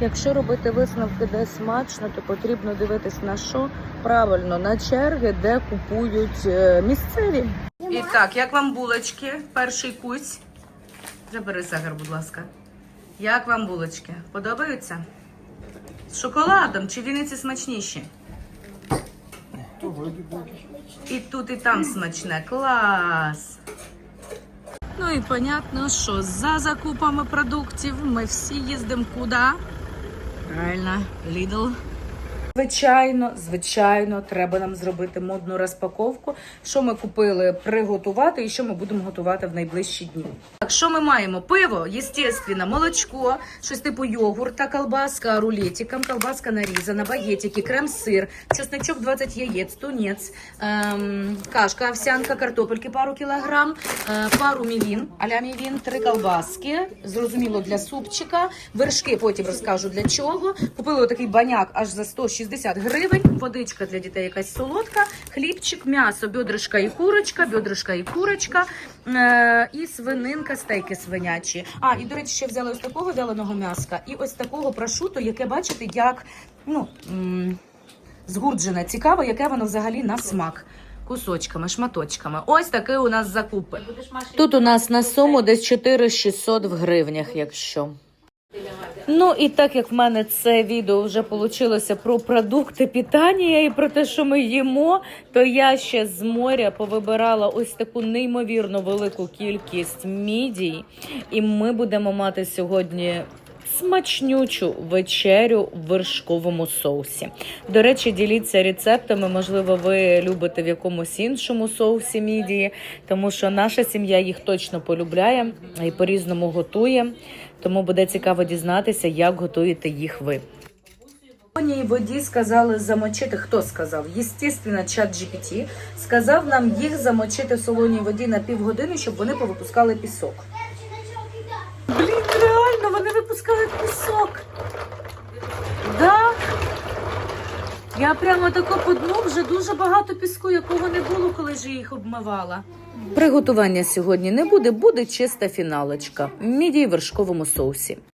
Якщо робити висновки, де смачно, то потрібно дивитись на що правильно на черги, де купують е, місцеві. І так, як вам булочки? Перший кусь. Забери сахар, будь ласка. Як вам булочки? Подобаються? З шоколадом чи віниці смачніші? І тут, і там смачне. Клас! Ну і понятно, що за закупами продуктів ми всі їздимо куди? Правильно, Lidl. Звичайно, звичайно, треба нам зробити модну розпаковку, що ми купили приготувати і що ми будемо готувати в найближчі дні. Так, що ми маємо? Пиво, естественно, молочко, щось типу йогурта, колбаска рулетиком, колбаска нарізана, багетики, крем-сир, чесночок 20 яєць, тунець, ем, кашка, овсянка, картопельки пару кілограм, е, пару мівін, аля мівін, три колбаски, зрозуміло, для супчика, вершки потім розкажу для чого. Купили отакий баняк аж за 160 гривень, водичка для дітей якась солодка, хлібчик, м'ясо, бедрышка і курочка, бедрышка і курочка, е, і свининка, стейки свинячі. А, і, до речі, ще взяла ось такого вяленого м'яска і ось такого прошуту, яке, бачите, як, ну, згурджене. Цікаво, яке воно взагалі на смак. Кусочками, шматочками. Ось такий у нас закупи. Тут у нас на суму десь 4600 в гривнях, якщо. Ну і так як в мене це відео вже вийшло про продукти питання і про те, що ми їмо, то я ще з моря повибирала ось таку неймовірно велику кількість мідій, і ми будемо мати сьогодні. Смачнючу вечерю в вершковому соусі. До речі, діліться рецептами. Можливо, ви любите в якомусь іншому соусі мідії, тому що наша сім'я їх точно полюбляє і по-різному готує. Тому буде цікаво дізнатися, як готуєте їх ви. В воді сказали замочити. Хто сказав? Єстественно, чат GPT сказав нам їх замочити в солоній воді на півгодини, щоб вони повипускали пісок. Реально, пісок. Да? Я прямо тако по дну вже дуже багато піску, якого не було, коли ж я їх обмивала. Приготування сьогодні не буде, буде чиста фіналочка. Мідії в вершковому соусі.